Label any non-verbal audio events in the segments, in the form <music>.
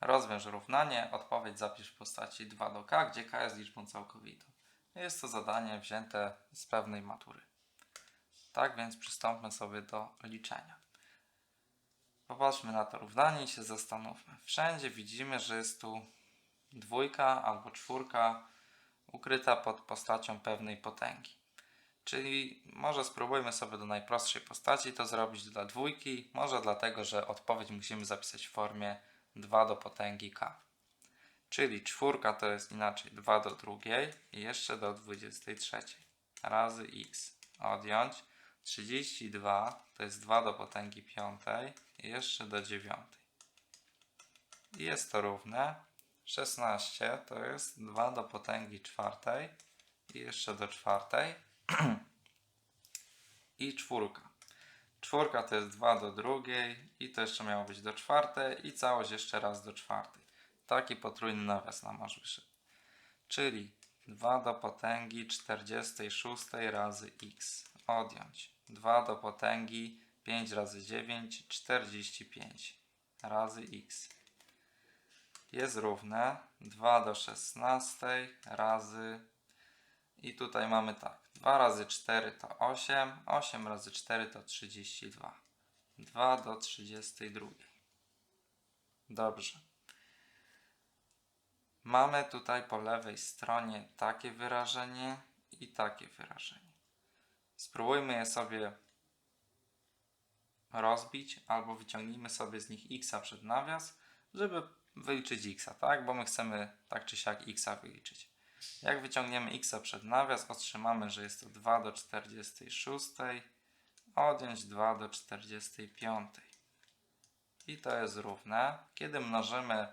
Rozwiąż równanie, odpowiedź zapisz w postaci 2 do k, gdzie k jest liczbą całkowitą. Jest to zadanie wzięte z pewnej matury. Tak więc przystąpmy sobie do liczenia. Popatrzmy na to równanie i się zastanówmy. Wszędzie widzimy, że jest tu dwójka albo czwórka ukryta pod postacią pewnej potęgi. Czyli może spróbujmy sobie do najprostszej postaci to zrobić dla dwójki, może dlatego, że odpowiedź musimy zapisać w formie 2 do potęgi k. Czyli czwórka to jest inaczej 2 do drugiej i jeszcze do 23 razy x. Odjąć 32 to jest 2 do potęgi piątej i jeszcze do dziewiątej. Jest to równe 16 to jest 2 do potęgi czwartej i jeszcze do czwartej <clears throat> i czwórka. Czwórka to jest 2 do drugiej i to jeszcze miało być do czwartej i całość jeszcze raz do czwartej. Taki potrójny nawias nam aż wyszedł. Czyli 2 do potęgi 46 razy x. Odjąć 2 do potęgi 5 razy 9 45 razy x. Jest równe 2 do 16 razy i tutaj mamy tak. 2 razy 4 to 8, 8 razy 4 to 32. 2 do 32. Dobrze. Mamy tutaj po lewej stronie takie wyrażenie i takie wyrażenie. Spróbujmy je sobie rozbić albo wyciągnijmy sobie z nich x przed nawias, żeby wyliczyć x, tak? Bo my chcemy tak czy siak x wyliczyć. Jak wyciągniemy x przed nawias, otrzymamy, że jest to 2 do 46, odjąć 2 do 45. I to jest równe. Kiedy mnożymy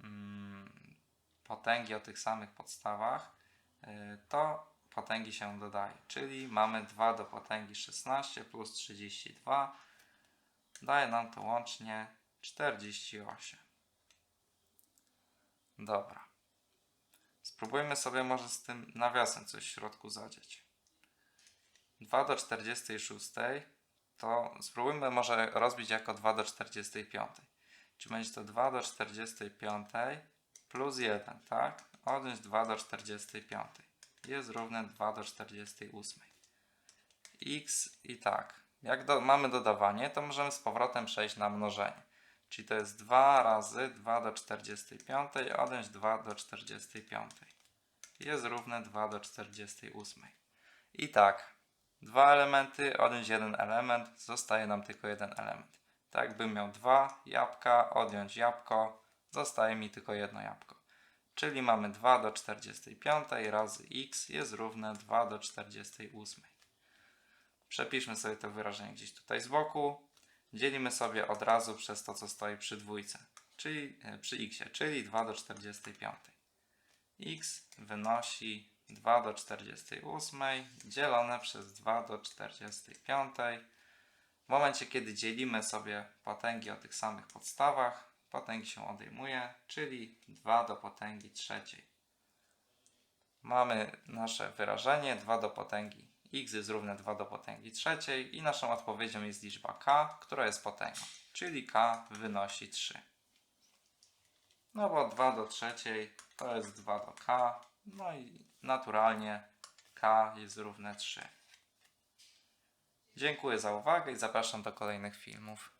mm, potęgi o tych samych podstawach, y, to potęgi się dodaje. Czyli mamy 2 do potęgi 16 plus 32. Daje nam to łącznie 48. Dobra. Spróbujmy sobie może z tym nawiasem coś w środku zadziać. 2 do 46 to spróbujmy może rozbić jako 2 do 45. Czy będzie to 2 do 45 plus 1, tak? Odjąć 2 do 45. Jest równe 2 do 48. x i tak. Jak do, mamy dodawanie, to możemy z powrotem przejść na mnożenie. Czyli to jest 2 razy 2 do 45, odjąć 2 do 45. Jest równe 2 do 48. I tak, dwa elementy, odjąć jeden element, zostaje nam tylko jeden element. Tak jakbym miał dwa jabłka, odjąć jabłko, zostaje mi tylko jedno jabłko. Czyli mamy 2 do 45 razy x jest równe 2 do 48. Przepiszmy sobie to wyrażenie gdzieś tutaj z boku. Dzielimy sobie od razu przez to, co stoi przy dwójce, czyli e, przy x, czyli 2 do 45. x wynosi 2 do 48 dzielone przez 2 do 45. W momencie, kiedy dzielimy sobie potęgi o tych samych podstawach, potęgi się odejmuje, czyli 2 do potęgi trzeciej. Mamy nasze wyrażenie 2 do potęgi x jest równe 2 do potęgi trzeciej i naszą odpowiedzią jest liczba k, która jest potęgą, czyli k wynosi 3. No bo 2 do trzeciej to jest 2 do k, no i naturalnie k jest równe 3. Dziękuję za uwagę i zapraszam do kolejnych filmów.